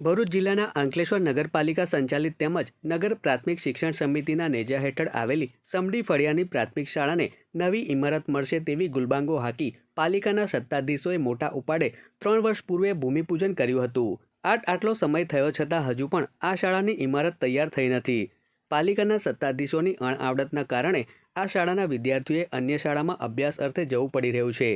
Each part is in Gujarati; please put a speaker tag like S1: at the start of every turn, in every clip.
S1: ભરૂચ જિલ્લાના અંકલેશ્વર નગરપાલિકા સંચાલિત તેમજ નગર પ્રાથમિક શિક્ષણ સમિતિના નેજા હેઠળ આવેલી સમડી ફળિયાની પ્રાથમિક શાળાને નવી ઇમારત મળશે તેવી ગુલબાંગો હાકી પાલિકાના સત્તાધીશોએ મોટા ઉપાડે ત્રણ વર્ષ પૂર્વે ભૂમિપૂજન કર્યું હતું. આટ આટલો સમય થયો છતાં હજુ પણ આ શાળાની ઇમારત તૈયાર થઈ નથી. પાલિકાના સત્તાધીશોની અણઆવડતના કારણે આ શાળાના વિદ્યાર્થીઓએ અન્ય શાળામાં અભ્યાસ અર્થે જવું પડી રહ્યું છે.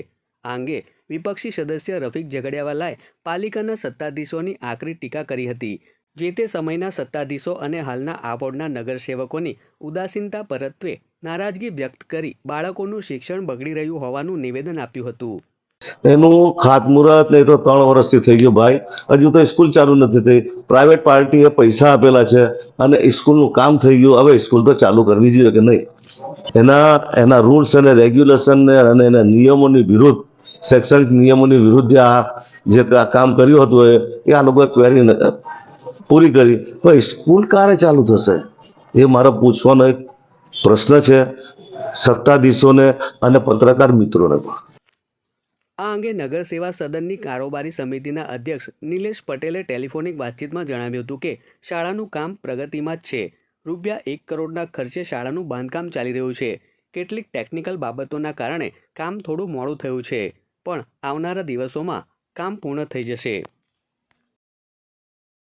S1: આ અંગે વિપક્ષી સદસ્ય રફીક ઝઘડિયાવાલાએ પાલિકાના સત્તાધીશોની આકરી ટીકા કરી હતી. જે તે સમયના સત્તાધીશો અને હાલના આ બોર્ડના નગરસેવકોની ઉદાસીનતા પરત્વે નારાજગી વ્યક્ત કરી બાળકોનું શિક્ષણ બગડી રહ્યું હોવાનું નિવેદન આપ્યું હતું.
S2: એનું ખાતમુહૂર્ત નહીં તો ત્રણ વર્ષથી થઈ ગયું ભાઈ. હજુ તો સ્કૂલ ચાલુ નથી થઈ. પ્રાઇવેટ પાર્ટીએ પૈસા આપેલા છે અને સ્કૂલનું કામ થઈ ગયું. હવે સ્કૂલ તો ચાલુ કરવી જોઈએ કે નહીં? એના એના રૂલ્સ અને રેગ્યુલેશન અને એના નિયમોની વિરુદ્ધ શૈક્ષણિક નિયમોની વિરુદ્ધ આ જે કામ કર્યું હતું એ આ લોકોએ ક્વેરી પૂરી કરી. તો સ્કૂલ ક્યારે ચાલુ થશે? એ મારો પૂછવાનો એક પ્રશ્ન છે સત્તાધીશોને અને પત્રકાર મિત્રોને પણ.
S1: આ અંગે નગર સેવા સદનની કારોબારી સમિતિના અધ્યક્ષ નિલેશ પટેલે ટેલિફોનિક વાતચીતમાં જણાવ્યું હતું કે, શાળાનું કામ પ્રગતિમાં જ છે. રૂપિયા એક કરોડના ખર્ચે શાળાનું બાંધકામ ચાલી રહ્યું છે. કેટલીક ટેકનિકલ બાબતોના કારણે કામ થોડું મોડું થયું છે. પણ આવનારા દિવસોમાં કામ પૂર્ણ થઈ જશે.